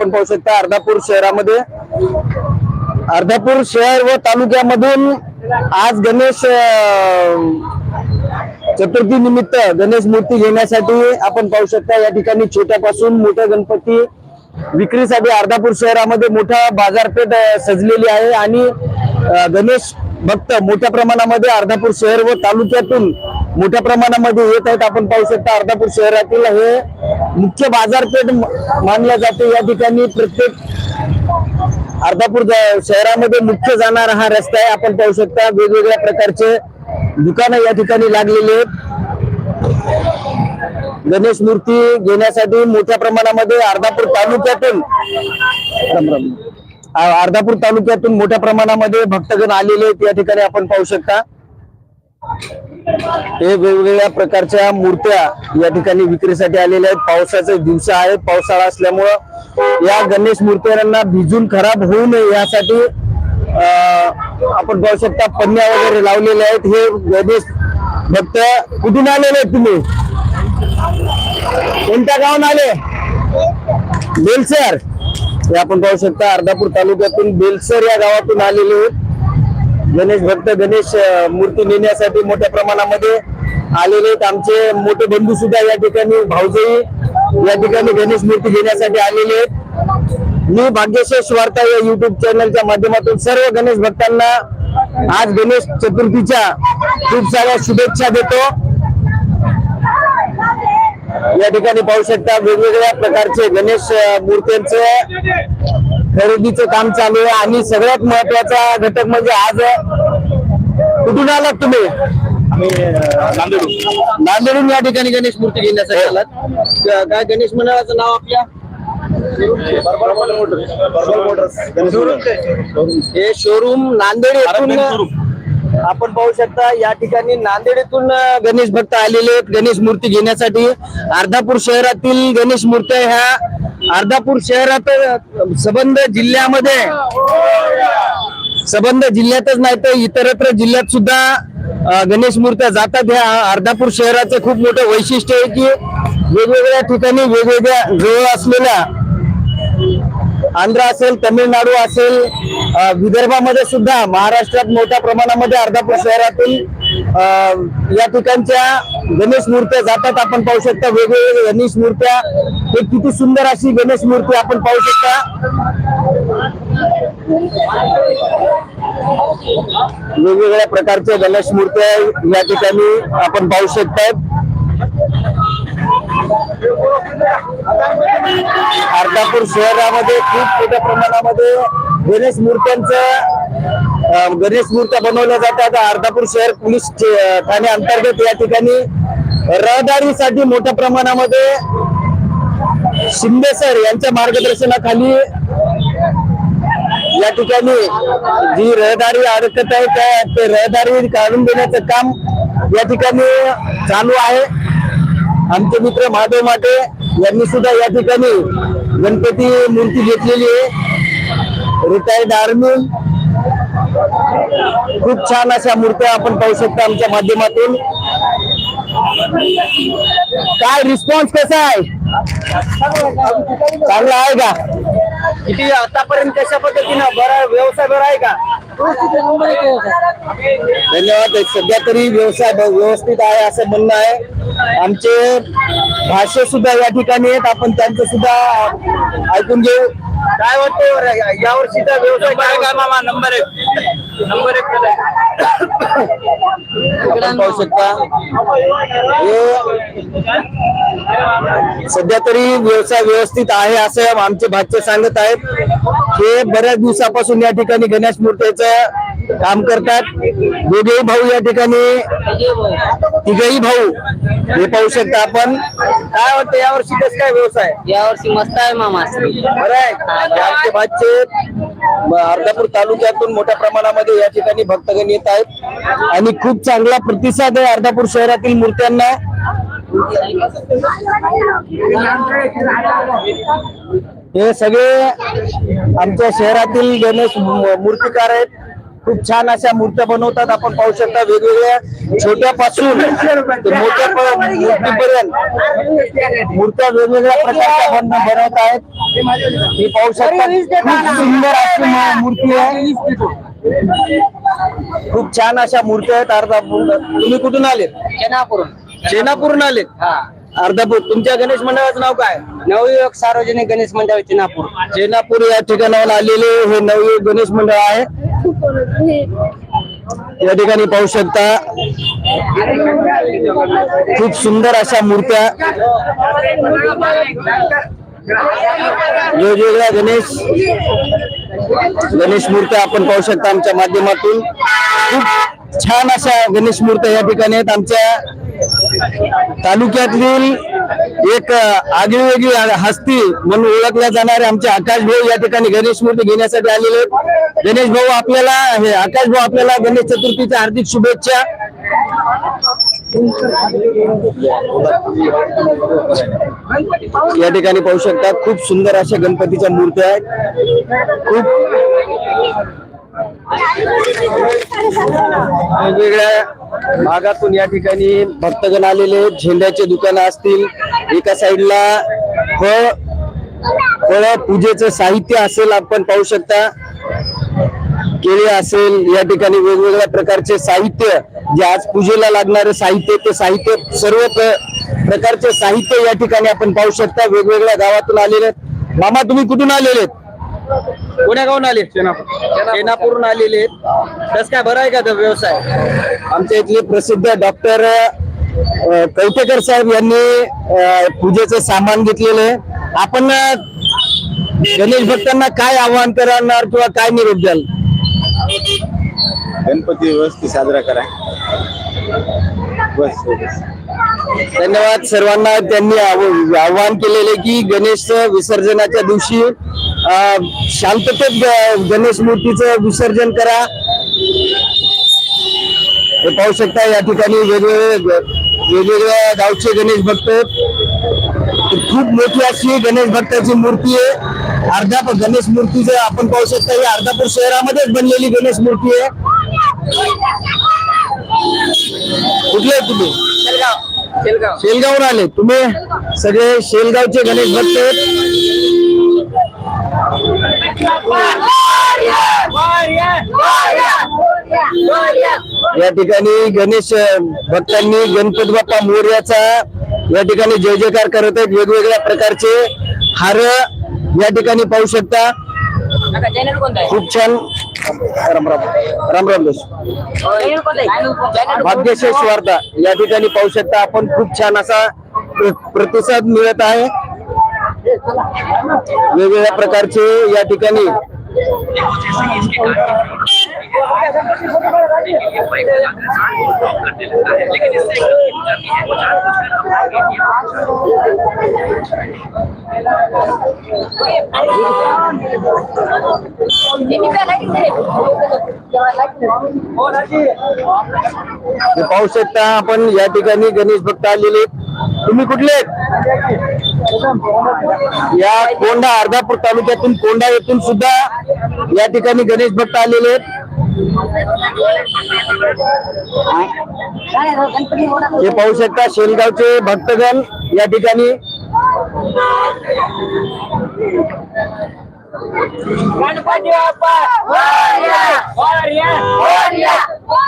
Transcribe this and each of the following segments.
आपण पाहू शकता अर्धापूर शहरामध्ये. अर्धापूर शहर व तालुक्यामधून आज गणेश चतुर्थी निमित्त गणेश मूर्ती घेण्यासाठी आपण पाहू शकता या ठिकाणी छोट्यापासून मोठ्या गणपती विक्रीसाठी अर्धापूर शहरामध्ये मोठा बाजारपेठ सजलेली आहे आणि गणेश भक्त मोठ्या प्रमाणामध्ये अर्धापूर शहर व तालुक्यातून मोठ्या प्रमाणामध्ये येत आहेत. आपण पाहू शकता अर्धापूर शहरातील हे मुख्य बाजारपेठ मानल्या जाते. या ठिकाणी प्रत्येक अर्धापूर शहरामध्ये मुख्य जाणारा हा रस्ता आहे. आपण पाहू शकता वेगवेगळ्या प्रकारचे दुकानं या ठिकाणी लागलेली आहेत. गणेश मूर्ती घेण्यासाठी मोठ्या प्रमाणामध्ये अर्धापूर तालुक्यातून अर्धापूर तालुक्यातून मोठ्या प्रमाणामध्ये भक्तगण आलेले आहेत. या ठिकाणी आपण पाहू शकता. हे वेगवेगळ्या प्रकारच्या मूर्त्या या ठिकाणी विक्रीसाठी आलेल्या आहेत. पावसाचे दिवस आहेत. पावसाळा असल्यामुळं या गणेश मूर्त्यांना भिजून खराब होऊ नये यासाठी आपण पाहू शकता पन्या वगैरे लावलेले आहेत. हे गणेश भक्त कुठून आलेले आहेत तुम्ही? कोणत्या गावून आले? बेलसर. हे आपण पाहू शकता अर्धापूर तालुक्यातून बेलसर या गावातून आलेले आहेत. गणेश भक्त गणेश मूर्ती नेण्यासाठी मोठ्या प्रमाणामध्ये आलेले आहेत. आमचे मोठे बंधू सुद्धा या ठिकाणी भाऊजई या ठिकाणी गणेश मूर्ती घेण्यासाठी आलेले आहेत. मी भाग्यशेष वार्ता या युट्यूब चॅनलच्या माध्यमातून सर्व गणेश भक्तांना आज गणेश चतुर्थीच्या खूप साऱ्या शुभेच्छा देतो. या ठिकाणी पाहू शकता वेगवेगळ्या प्रकारचे गणेश मूर्त्यांचे खरेदीचं काम चालू आहे आणि सगळ्यात महत्त्वाचा घटक म्हणजे आज कुठून आलात तुम्ही? नांदेडून या ठिकाणी गणेश मूर्ती घेण्यासाठी आलात. क- काय गणेश मंडळाचं नाव आपल्या? हे शोरूम नांदेड येथून आपण पाहू शकता या ठिकाणी नांदेड येथून गणेश भक्त आलेले आहेत. गणेश मूर्ती घेण्यासाठी अर्धापूर शहरातील गणेश मूर्त्या ह्या अर्धापूर शहरात सबंध जिल्ह्यामध्ये. सबंध जिल्ह्यातच नाही तर इतरत्र जिल्ह्यात सुद्धा गणेश मूर्त्या जातात. ह्या अर्धापूर शहराचं खूप मोठं वैशिष्ट्य आहे की वेगवेगळ्या ठिकाणी वेगवेगळ्या जवळ असलेल्या आंध्र असेल तमिळनाडू असेल विदर्भामध्ये सुद्धा महाराष्ट्रात मोठ्या प्रमाणामध्ये अर्धापूर शहरातून या ठिकाणच्या गणेश मूर्त्या जातात. आपण पाहू शकता वेगवेगळ्या गणेश मूर्त्या. हे किती सुंदर अशी गणेश मूर्ती आपण पाहू शकता. वेगवेगळ्या प्रकारच्या गणेश मूर्त्या या ठिकाणी आपण पाहू शकतात. अर्धापूर शहरामध्ये खूप मोठ्या प्रमाणामध्ये गणेश मूर्त्यांचं गणेश मूर्त्या बनवल्या जातात. अर्धापूर शहर पोलीस ठाणे अंतर्गत या ठिकाणी. रहदारीसाठी मोठ्या प्रमाणामध्ये शिंदे सर यांच्या मार्गदर्शनाखाली या ठिकाणी जी रहदारी अडकत आहे त्या ते रहदारी काढून देण्याचं काम या ठिकाणी चालू आहे. आमचे मित्र महादेव माटे यांनी सुद्धा या ठिकाणी गणपती मूर्ती घेतलेली आहे. रिटायर्ड आर्मी खूप छान अशा मूर्त्या आपण पाहू शकता आमच्या माध्यमातून. काय रिस्पॉन्स कसा आहे? चांगला आहे का? किती आतापर्यंत कशा पद्धतीनं? बरा व्यवसाय बरा आहे का? धन्यवाद. सध्या तरी व्यवसाय व्यवस्थित आहे असं म्हणणं आहे. आमचे भाष्य सुद्धा या ठिकाणी आहेत. आपण त्यांचं सुद्धा ऐकून घेऊ. काय वाटतं या वर्षीचा व्यवसाय काय का मामा नंबर एक. नंबर एक पाहू शकता. हे सध्या तरी व्यवसाय व्यवस्थित आहे असं आमचे भाष्य सांगत आहेत. हे बऱ्याच दिवसापासून या ठिकाणी गणेश मूर्तीचं काम करतात. दोघेही भाऊ या ठिकाणी तिघही भाऊ. हे पाहू शकता आपण. काय वाटतं यावर्षी कसं काय व्यवसाय? यावर्षी मस्त आहे मामा. बरं आहे. आमचे अर्धापूर तालुक्यातून मोठ्या प्रमाणामध्ये या ठिकाणी भक्तगण येत आहेत. आणि खूप चांगला प्रतिसाद आहे अर्धापूर शहरातील मूर्त्यांना. हे सगळे आमच्या शहरातील गणेश मूर्तिकार आहेत. खूप छान अशा मूर्त्या बनवतात. आपण पाहू शकता वेगवेगळ्या छोट्यापासून ते मोठ्या प- मूर्तीपर्यंत मूर्त्या वेगवेगळ्या प्रकारच्या बन- बनवत आहेत. मी पाहू शकता खूप सुंदर अशी मूर्ती आहे. खूप छान अशा मूर्त्या आहेत अर्धापूर तुम्ही कुठून आलेत? चेनापूर चेनापूरून आलेत? हा. अर्धापूर तुमच्या गणेश मंडळाचं नाव काय? नवयुवक सार्वजनिक गणेश मंडळ चेनापूर. चेनापूर या ठिकाणावर आलेले हे नवयुग गणेश मंडळ आहे. या ठिकाणी पाहू शकता खूप सुंदर अशा मूर्त्या वेगवेगळ्या गणेश गणेश मूर्त्या आपण पाहू शकता आमच्या माध्यमातून. खूप छान अशा गणेश मूर्त्या या ठिकाणी आहेत आमच्या तालुक्यातील एक आगळीवेगळी हस्ती म्हणून ओळखल्या जाणारे आमचे आकाश भाऊ या ठिकाणी गणेश मूर्ती घेण्यासाठी आलेले गणेश भाऊ आपल्याला हे आकाश भाऊ आपल्याला गणेश चतुर्थीच्या हार्दिक शुभेच्छा. या ठिकाणी पाहू शकता खूप सुंदर अशा गणपतीच्या मूर्त्या आहेत. खूप वेगवेगळ्या भागातून या ठिकाणी भक्तगण आलेले झेंड्याचे दुकानं असतील एका साईडला फळ फळ पूजेचं साहित्य असेल आपण पाहू शकता. केळी असेल या ठिकाणी वेगवेगळ्या प्रकारचे साहित्य जे आज पूजेला लागणारे साहित्य ते साहित्य सर्व प्रकारचे साहित्य या ठिकाणी आपण पाहू शकता. वेगवेगळ्या गावातून आलेले आहेत. मामा तुम्ही कुठून आलेले आहेत? कोण्या गावून आले चेनापूरून आलेले आहेत. कस काय बरं आहे का तो व्यवसाय? आमच्या इथले प्रसिद्ध डॉक्टर कवटेकर साहेब यांनी अ, पूजेचं सामान घेतलेलं आहे. आपण अ, गणेश भक्तांना काय आवाहन करणार किंवा काय निरोप द्याल? गणपती व्यवस्थित साजरा करा. बस बस. धन्यवाद सर्वांना. त्यांनी आवाहन केलेले की गणेश विसर्जनाच्या दिवशी शांततेत गणेश मूर्तीचं विसर्जन करा. हे पाहू शकता या ठिकाणी वेगवेगळे वेगवेगळ्या गावचे गणेश भक्त. खूप मोठी अशी गणेश भक्ताची मूर्ती आहे. अर्धा गणेश मूर्तीचं आपण पाहू शकता ही अर्धापूर शहरामध्येच बनलेली गणेश मूर्ती आहे. कुठली आहे तुम्ही? शेलगाववर आले. तुम्ही सगळे शेलगावचे गणेश भक्त आहेत. या ठिकाणी गणेश भक्तांनी गणपती बाप्पा मोर्याचा या ठिकाणी जय जयकार करत आहेत. वेगवेगळ्या प्रकारचे हार या ठिकाणी पाहू शकता. खूप छान. राम राम. राम राम आहे? भाग्यशेष वार्ता या ठिकाणी पाहू शकता आपण खूप छान असा प्र- प्रतिसाद मिळत आहे. वेगवेगळ्या प्रकारचे या ठिकाणी हे पाहू शकता आपण या ठिकाणी गणेश भक्त आलेले. तुम्ही कुठले या कोंढा अर्धापूर तालुक्यातून, कोंढा येथून सुद्धा या ठिकाणी गणेश भक्त आलेले आहेत हे पाहू शकता शेलगावचे भक्तगण या ठिकाणी.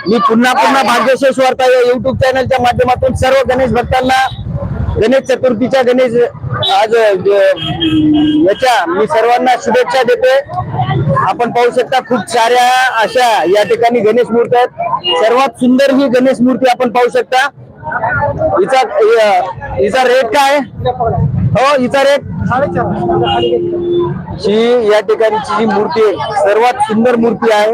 मी पुन्हा पुन्हा भाग्यशेष वार्ता या युट्यूब चॅनलच्या माध्यमातून सर्व गणेश भक्तांना गणेश चतुर्थीच्या गणेश आज याच्या मी सर्वांना शुभेच्छा देतोय. आपण पाहू शकता खूप साऱ्या अशा या ठिकाणी गणेश मूर्ती आहेत. सर्वात सुंदर ही गणेश मूर्ती आपण पाहू शकता. हिचा हिचा रेट काय? हो हिचा रेट ही या ठिकाणची जी मूर्ती आहे सर्वात सुंदर मूर्ती आहे.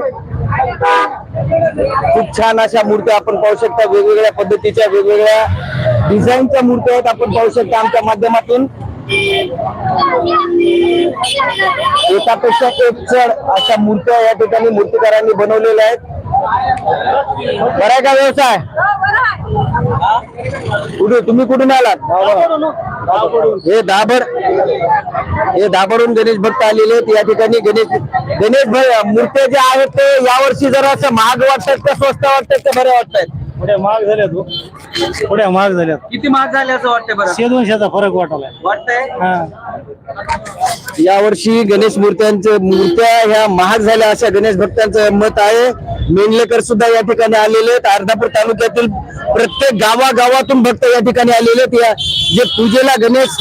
खूप छान अशा मूर्त्या आपण पाहू शकता. वेगवेगळ्या पद्धतीच्या वेगवेगळ्या डिझाईनच्या मूर्त्या आहेत आपण पाहू शकता आमच्या माध्यमातून. एकापेक्षा एक चढ अशा मूर्त्या या ठिकाणी मूर्तीकारांनी बनवलेल्या आहेत. बरं आहे का व्यवसाय? कुठे? तुम्ही कुठून आलात? हे दाभर हे दाभरून गणेश भक्त आलेले आहेत. या ठिकाणी गणेश गणेश भ- मूर्त्या ज्या आहेत ते यावर्षी जरा असं महाग वाटतात का स्वस्त वाटतात का बऱ्या वाटतात पुढे महाग झाल्यात हो. पुढे महाग झाल्यात किती महाग झाले असं वाटतंय बरं? शे दोनशेचा फरक वाटायला वाटतंय? हा. यावर्षी गणेश मूर्त्यांचं मूर्त्या ह्या महाग झाल्या अशा गणेश भक्तांचं मत आहे. मेंढलेकर सुद्धा या ठिकाणी आलेले आहेत. अर्धापूर तालुक्यातील प्रत्येक गावागावातून भक्त या ठिकाणी आलेले आहेत. या जे पूजेला गणेश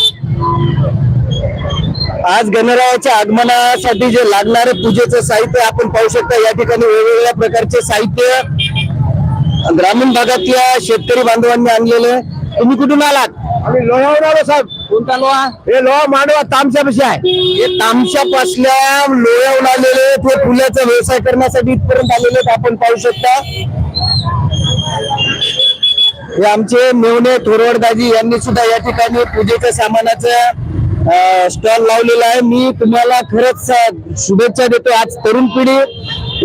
आज गणरायाच्या आगमनासाठी जे लागणारे पूजेचं साहित्य आपण पाहू शकता. या ठिकाणी वेगवेगळ्या प्रकारचे साहित्य ग्रामीण भागातल्या शेतकरी बांधवांनी आणलेले. तुम्ही कुठून आलात? आम्ही लोह्यावर आलो साहेब. कोणता लोहा? हे लोहा मांडवा तामशापाशी आहे. हे तामशापासल्या लोह्याहून आलेले ते फुल्याचा व्यवसाय करण्यासाठी इथपर्यंत आलेले आहेत. आपण पाहू शकता. हे आमचे मेवणे थोरवडदाजी यांनी सुद्धा या ठिकाणी पूजेच्या सामानाचं स्टॉल लावलेला आहे. मी तुम्हाला खरंच अं, शुभेच्छा देतो आज तरुण पिढी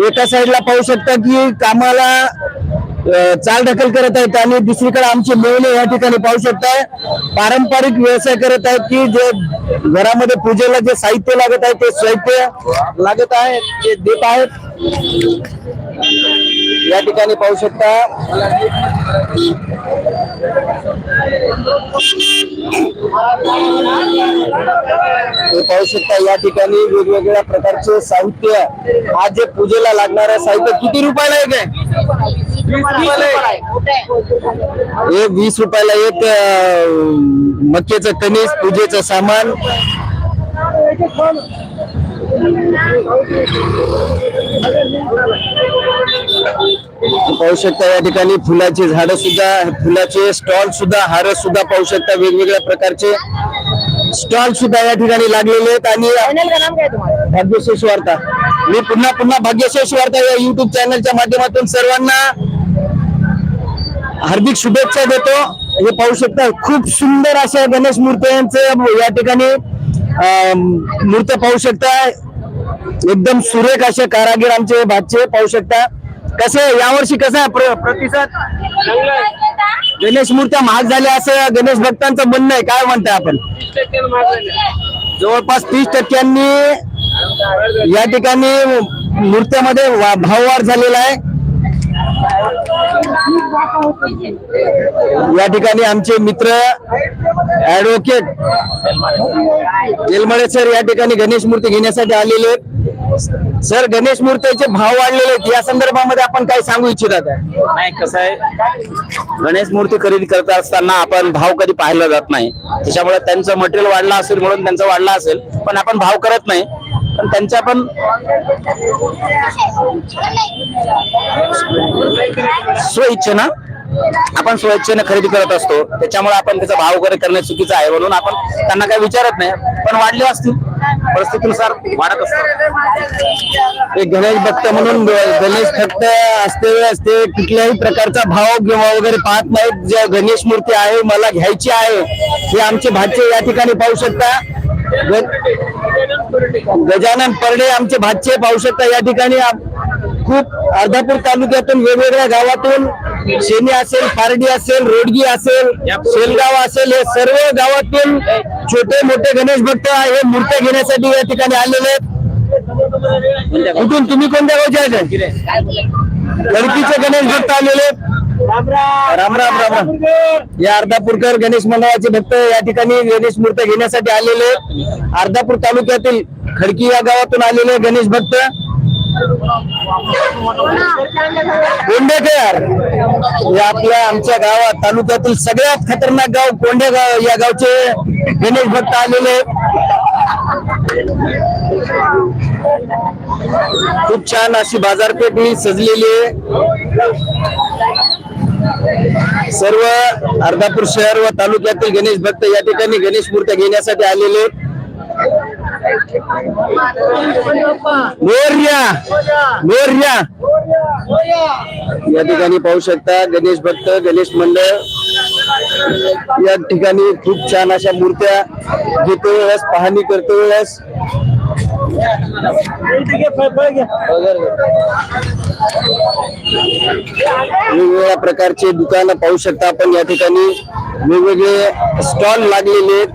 एका साईडला पाहू शकता की कामाला चाल ढकल करत आहेत आणि दुसरीकडे आमचे मेवणे या ठिकाणी पाहू शकताय. पारंपरिक व्यवसाय करत आहेत की जे घरामध्ये पूजेला जे साहित्य लागत आहे ते साहित्य लागत आहे ते देत आहेत. या ठिकाणी पाहू शकता. पाहू शकता या ठिकाणी वेगवेगळ्या प्रकारचे साहित्य आज जे पूजेला लागणारं साहित्य किती रुपयाला एक आहे. हे वीस रुपयाला एक अं, मक्याचं कणीस पूजेचं सामान. पाहू शकता या ठिकाणी फुलाची झाडं सुद्धा फुलाचे स्टॉल सुद्धा हार सुद्धा पाहू शकता. वेगवेगळ्या प्रकारचे स्टॉल सुद्धा या ठिकाणी लागलेले आहेत आणि भाग्यशेष वार्ता मी पुन्हा पुन्हा भाग्यशेष वार्ता या युट्यूब चॅनलच्या माध्यमातून सर्वांना हार्दिक शुभेच्छा देतो. हे पाहू शकता खूप सुंदर अशा गणेश मूर्त्यांचं या ठिकाणी मूर्त्या पाहू शकता. एकदम सुरेख असे कारागीर आमचे भाचे पाहू शकता. कसे यावर्षी कसं आहे प्र- प्रतिसाद? गणेश मूर्त्या महाग झाल्या असं गणेश भक्तांचं म्हणणं आहे. काय म्हणताय आपण? जवळपास तीस टक्क्यांनी या ठिकाणी मूर्त्यामध्ये वा- भाववाढ झालेला आहे. या ठिकाणी आमचे मित्र ऍडव्होकेट जेलमळे सर या ठिकाणी गणेश मूर्ती घेण्यासाठी आलेले आहेत. सर गणेश मूर्तीचे भाव वाढलेले आहेत. या संदर्भामध्ये आपण काय सांगू इच्छितात नाही कसं आहे? गणेश मूर्ती खरेदी करत असताना आपण भाव कधी पाहिला जात नाही. त्याच्यामुळे त्यांचं मटेरियल वाढला असेल म्हणून त्यांचा वाढला असेल. पण आपण भाव करत नाही. पण त्यांच्या पण स्वइच्छेनं आपण स्वइच्छेनं खरेदी करत असतो. त्याच्यामुळे आपण त्याचा भाव वगैरे करणे चुकीचं आहे म्हणून आपण त्यांना काही विचारत नाही. पण वाढले असतील. परिस्थितीनुसार वाढत असतात एक गणेश भक्त म्हणून गणेश भक्त असते असते कुठल्याही प्रकारचा भाव किंवा वगैरे पाहत नाहीत. जे गणेश मूर्ती आहे मला घ्यायची आहे हे आमचे भाचे या ठिकाणी पाहू शकता. गजानन परडे आमचे भातचे पाहू शकता या ठिकाणी खूप अर्धापूर तालुक्यातून वेगवेगळ्या गावातून शेनी असेल फारडी असेल रोडगी असेल शेलगाव असेल हे सर्व गावातून छोटे मोठे गणेश भक्त हे मूर्त्या घेण्यासाठी या ठिकाणी आलेले आहेत. कुठून? तुम्ही कोणत्या गावचे आहेत? लडकीचे गणेश भक्त आलेले आहेत. राम राम. राम राम या अर्धापूरकर गणेश मंडळाचे भक्त या ठिकाणी गणेश मूर्ती घेण्यासाठी आलेले अर्धापूर तालुक्यातील खडकी या गावातून आलेले गणेश भक्त. कोंडेकर या आपल्या आमच्या गावात तालुक्यातील सगळ्यात खतरनाक गाव कोंडे गाव या गावचे गणेश भक्त आलेले खूप छान अशी बाजारपेठ ही सजलेली आहे. सर्व अर्धापूर शहर व तालुक्यातील गणेश भक्त या ठिकाणी गणेश मूर्त्या घेण्यासाठी आलेले मोर्या! मोरया! या ठिकाणी पाहू शकता गणेश भक्त गणेश मंडळ. या ठिकाणी खूप छान अशा मूर्त्या घेतो वेळेस पाहणी करतो वेळेस. वेगवेगळ्या प्रकारचे दुकानं पाहू शकता आपण या ठिकाणी. वेगवेगळे स्टॉल लागलेले आहेत.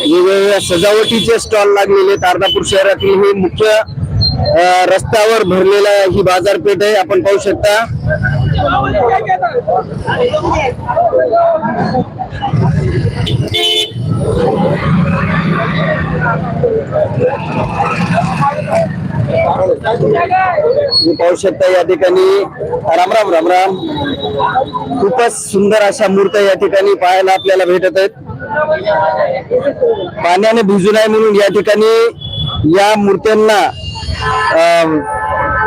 वेगवेगळ्या सजावटीचे स्टॉल लागलेले आहेत. अर्धापूर शहरातील हे मुख्य रस्त्यावर भरलेला ही बाजारपेठ आहे. आपण पाहू शकता. पाहू शकता या ठिकाणी. राम राम राम राम. खूपच सुंदर अशा मूर्त्या या ठिकाणी पाहायला आपल्याला भेटत आहेत. पाण्याने भिजू नये म्हणून या ठिकाणी या मूर्त्यांना अं,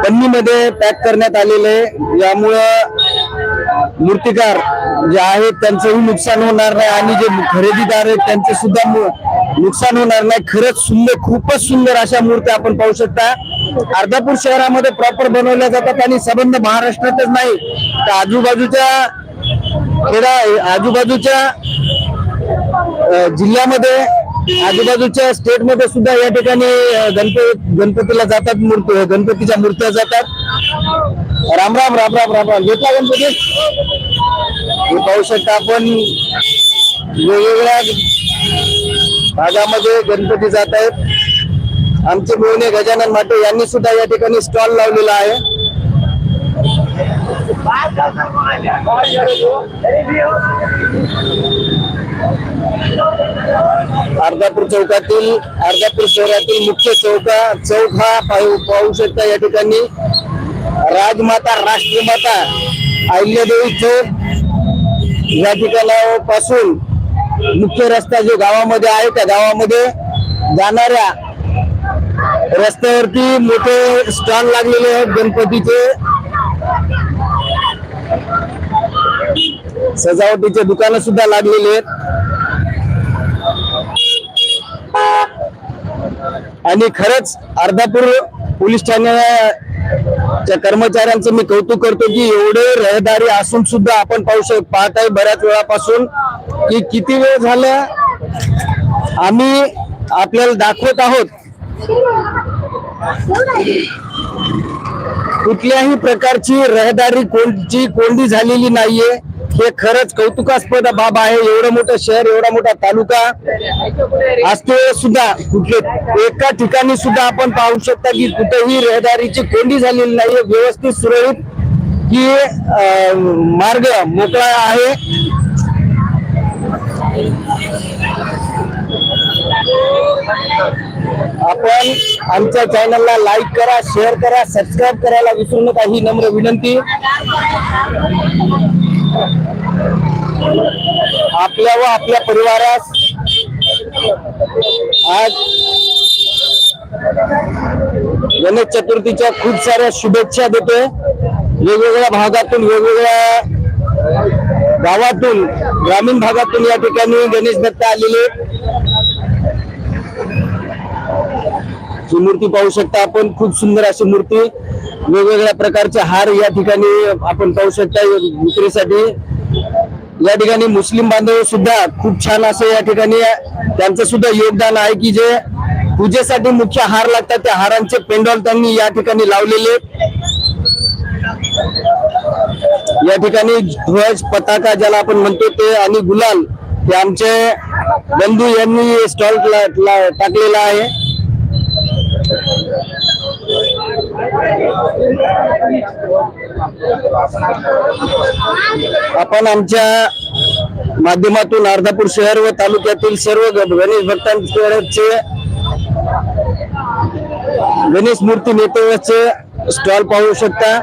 पन्नीमध्ये पॅक करण्यात आलेले आहे. यामुळं मूर्तिकार जे आहेत त्यांचंही नुकसान होणार नाही आणि जे खरेदीदार आहेत त्यांचे सुद्धा नुकसान होणार नाही. खरंच सुंदर खूपच सुंदर अशा मूर्त्या आपण पाहू शकता. अर्धापूर शहरामध्ये प्रॉपर बनवल्या जातात आणि संबंध महाराष्ट्रातच नाही. तर आजूबाजूच्या खेडा आजूबाजूच्या जिल्ह्यामध्ये आजूबाजूच्या स्टेटमध्ये सुद्धा या ठिकाणी गणपती गणपतीला जातात मूर्ती गणपतीच्या मूर्त्या जातात. राम राम राम राम राम राम. घेतला गणपती? हे पाहू शकता आपण. वेगवेगळ्या भागामध्ये गणपती जात आहेत. आमचे मिळणे गजानन माटे यांनी सुद्धा या ठिकाणी स्टॉल लावलेला आहे. अर्धापूर चौकातील अर्धापूर शहरातील मुख्य चौका चौक हा पाहू पाहू शकता या ठिकाणी. राजमाता राष्ट्रमाता अहिल्यादेवी चौक या ठिकाणापासून मुख्य रस्ता जो गावामध्ये आहे त्या गावामध्ये जाणाऱ्या रस्त्यावरती मोठे स्टॉल लागलेले आहेत गणपतीचे. सजावटीचे दुकानं सुद्धा लागलेली आहेत. आणि खरंच अर्धापूर पोलीस ठाण्याच्या कर्मचाऱ्यांचं मी कौतुक करतो की एवढे रहदारी असून सुद्धा आपण पाहू शक पाहताय बऱ्याच वेळापासून की किती वेळ झाला आम्ही आपल्याला दाखवत आहोत. कुठल्याही प्रकारची रहदारी कोणची कोंडी झालेली नाहीये. हे खरंच कौतुकास्पद बाब आहे. एवढं मोठं शहर एवढा मोठा तालुका असतो सुद्धा कुठले एका ठिकाणी सुद्धा आपण पाहू शकता की कुठेही रहदारीची कोंडी झालेली नाहीये. व्यवस्थित सुरळीत की मार्ग मोकळा आहे. आपण आमच्या चॅनलला लाईक करा शेअर करा सबस्क्राईब करायला विसरू नका. ही नम्र विनंती. आपल्या व आपल्या परिवारास आज गणेश चतुर्थीच्या खूप साऱ्या शुभेच्छा देते वेगवेगळ्या भागातून वेगवेगळ्या गावातून ग्रामीण भागातून या ठिकाणी गणेश दत्त आलेले ही मूर्ती पाहू शकता आपण. खूप सुंदर अशी मूर्ती. वेगवेगळ्या प्रकारचे हार या ठिकाणी आपण पाहू शकता. विक्रीसाठी या ठिकाणी मुस्लिम बांधव सुद्धा खूप छान असं या ठिकाणी त्यांचं सुद्धा योगदान आहे की जे पूजेसाठी मुख्य हार लागतात. त्या हारांचे पेंडॉल त्यांनी या ठिकाणी लावलेले या ठिकाणी ध्वज पताका ज्याला आपण म्हणतो ते आणि गुलाल हे आमचे बंधू यांनी स्टॉल टाकलेला आहे. आपण आमच्या माध्यमातून अर्धापूर शहर व तालुक्यातील सर्व गणेश भक्तांचे गणेश मूर्ती नेतेचे स्टॉल पाहू शकता.